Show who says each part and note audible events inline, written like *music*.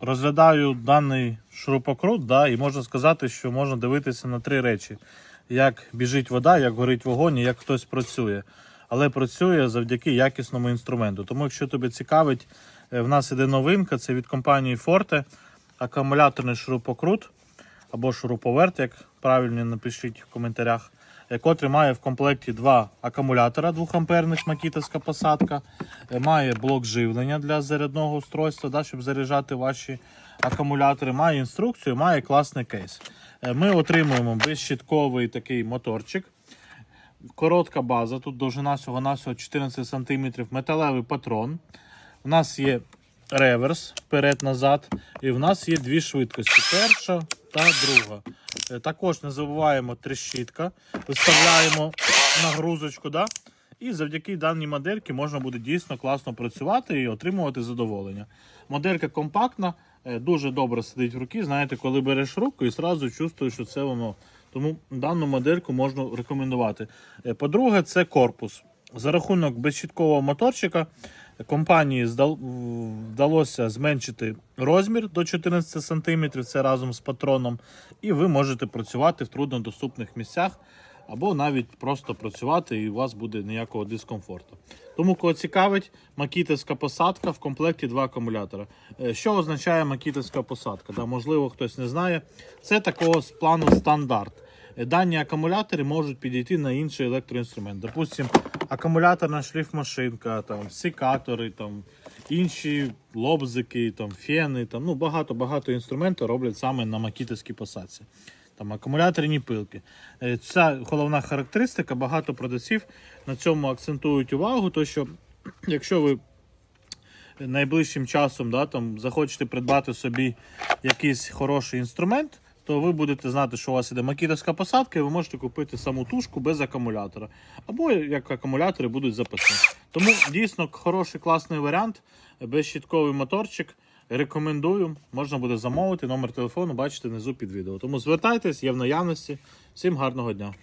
Speaker 1: розглядаю даний шурупокрут, да, і можна сказати, що можна дивитися на три речі: як біжить вода, як горить вогонь, і як хтось працює. Але працює завдяки якісному інструменту. Тому, якщо тобі цікавить, е, в нас іде новинка, це від компанії Forte, акумуляторний шурупокрут або шуруповерт, як правильно напишіть в коментарях, котрий має в комплекті два акумулятора 2 амперних макітовська посадка, е, має блок живлення для зарядного устройства, да, щоб заряджати ваші акумулятори, має інструкцію, має класний кейс. Е, Ми отримуємо безщітковий такий моторчик. Коротка база, тут довжина всього навсього 14 см, металевий патрон. У нас є реверс вперед-назад, і в нас є дві швидкості: перша та друга. Е, Також не забуваємо трещітка, виставляємо нагрузочку. Да? І завдяки даній модельці можна буде дійсно класно працювати і отримувати задоволення. Моделька компактна, е, дуже добре сидить в руки. Знаєте, коли береш руку і одразу чувствуєш, що це воно. Тому дану модельку можна рекомендувати. Е, По-друге, це корпус. За рахунок безщіткового моторчика компанії вдалося зменшити розмір до 14 см, це разом з патроном, і ви можете працювати в труднодоступних місцях або навіть просто працювати, і у вас буде ніякого дискомфорту. Тому, кого цікавить, макітовська посадка в комплекті два акумулятора. Е, Що означає макітовська посадка? Да, можливо, хтось не знає. Це такого плану стандарт. Дані акумулятори можуть підійти на інший електроінструмент. Допустим, акумуляторна шліфмашинка, там, секатори, там, інші лобзики, там, фени, там, ну, багато багато інструментів роблять саме на макітовській посадці. Там акумуляторні пилки. Е, Ця головна характеристика. Багато продавців на цьому акцентують увагу, то що *clears throat* якщо ви найближчим часом да, там, захочете придбати собі якийсь хороший інструмент, то ви будете знати, що у вас іде макітовська посадка, і ви можете купити саму тушку без акумулятора. Або як акумулятори будуть записані. Тому дійсно хороший класний варіант, безщітковий моторчик. Рекомендую, можна буде замовити. Номер телефону бачите внизу під відео. Тому звертайтесь, є в наявності. Всім гарного дня!